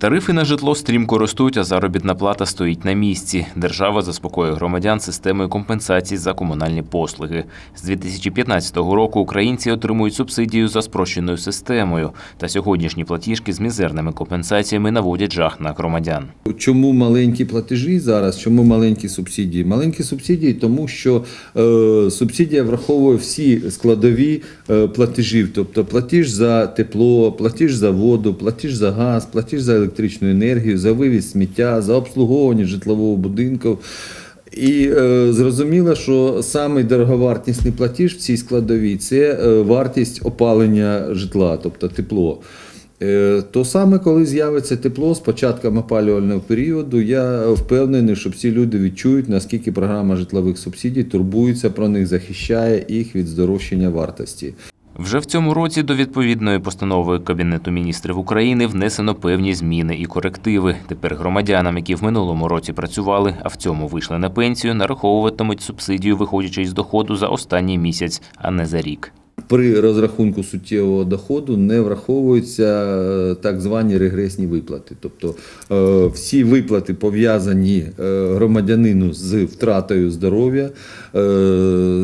Тарифи на житло стрімко ростуть, а заробітна плата стоїть на місці. Держава заспокоює громадян системою компенсацій за комунальні послуги. З 2015 року українці отримують субсидію за спрощеною системою. Та сьогоднішні платіжки з мізерними компенсаціями наводять жах на громадян. Чому маленькі платежі зараз? Чому маленькі субсидії? Маленькі субсидії, тому що е, субсидія враховує всі складові е, платежів, тобто платіж за тепло, платіж за воду, платіж за газ, платіж за електричну енергію, за вивіз сміття, за обслуговування житлового будинку. І е, зрозуміло, що самий дороговартісний платіж в цій складовій це е, вартість опалення житла, тобто тепло. Е, То саме, коли з'явиться тепло з початком опалювального періоду, я впевнений, що всі люди відчують, наскільки програма житлових субсидій турбується про них, захищає їх від здорожчання вартості. Вже в цьому році до відповідної постанови Кабінету міністрів України внесено певні зміни і корективи. Тепер громадянам, які в минулому році працювали, а в цьому вийшли на пенсію, нараховуватимуть субсидію, виходячи із доходу за останній місяць, а не за рік. При розрахунку суттєвого доходу не враховуються е, так звані регресні виплати. Тобто е, всі виплати пов'язані е, громадянину з втратою здоров'я,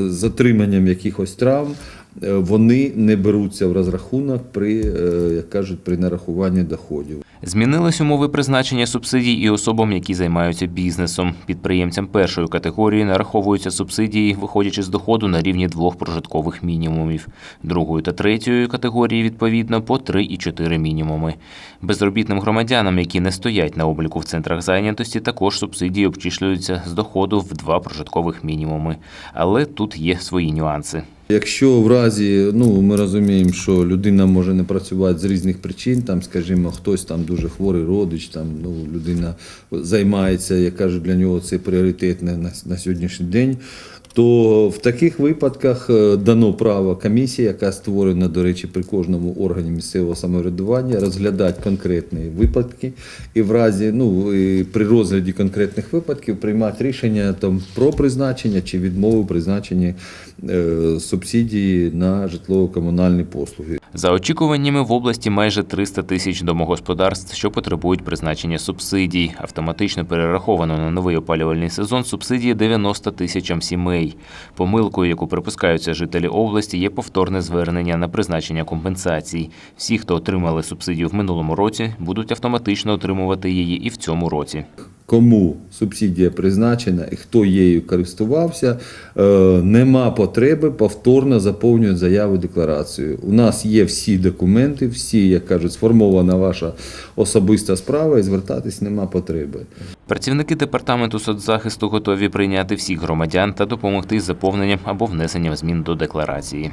з отриманням якихось травм. Е, Вони не беруться в розрахунок при, е, як кажуть, при нарахуванні доходів. Змінились умови призначення субсидій і особам, які займаються бізнесом. Підприємцям першої категорії нараховуються субсидії, виходячи з доходу на рівні двох прожиткових мінімумів. Другої та третьої категорії, відповідно, по три і чотири мінімуми. Безробітним громадянам, які не стоять на обліку в центрах зайнятості, також субсидії обчислюються з доходу в два прожиткових мінімуми. Але тут є свої нюанси. Якщо в разі, ну ми розуміємо, що людина може не працювати з різних причин, там, скажімо, хтось там дуже хворий родич, там ну людина займається, як кажуть, для нього це пріоритетне на, на сьогоднішній день. То в таких випадках е, дано право комісії, яка створена, до речі, при кожному органі місцевого самоврядування, розглядати конкретні випадки і в разі, ну і при розгляді конкретних випадків приймати рішення там про призначення чи відмову призначення е, субсидії на житлово-комунальні послуги. За очікуваннями в області майже 300 тисяч домогосподарств, що потребують призначення субсидій. Автоматично перераховано на новий опалювальний сезон субсидії 90 тисячам сімей. Помилкою, яку припускаються жителі області, є повторне звернення на призначення компенсацій. Всі, хто отримали субсидію в минулому році, будуть автоматично отримувати її і в цьому році. Кому субсидія призначена і хто її користувався, е, нема потреби повторно заповнювати заяву декларацію. У нас є всі документи, всі, як кажуть, сформована ваша особиста справа, і звертатись нема потреби. Працівники департаменту соцзахисту готові прийняти всіх громадян та допомогти з заповненням або внесенням змін до декларації.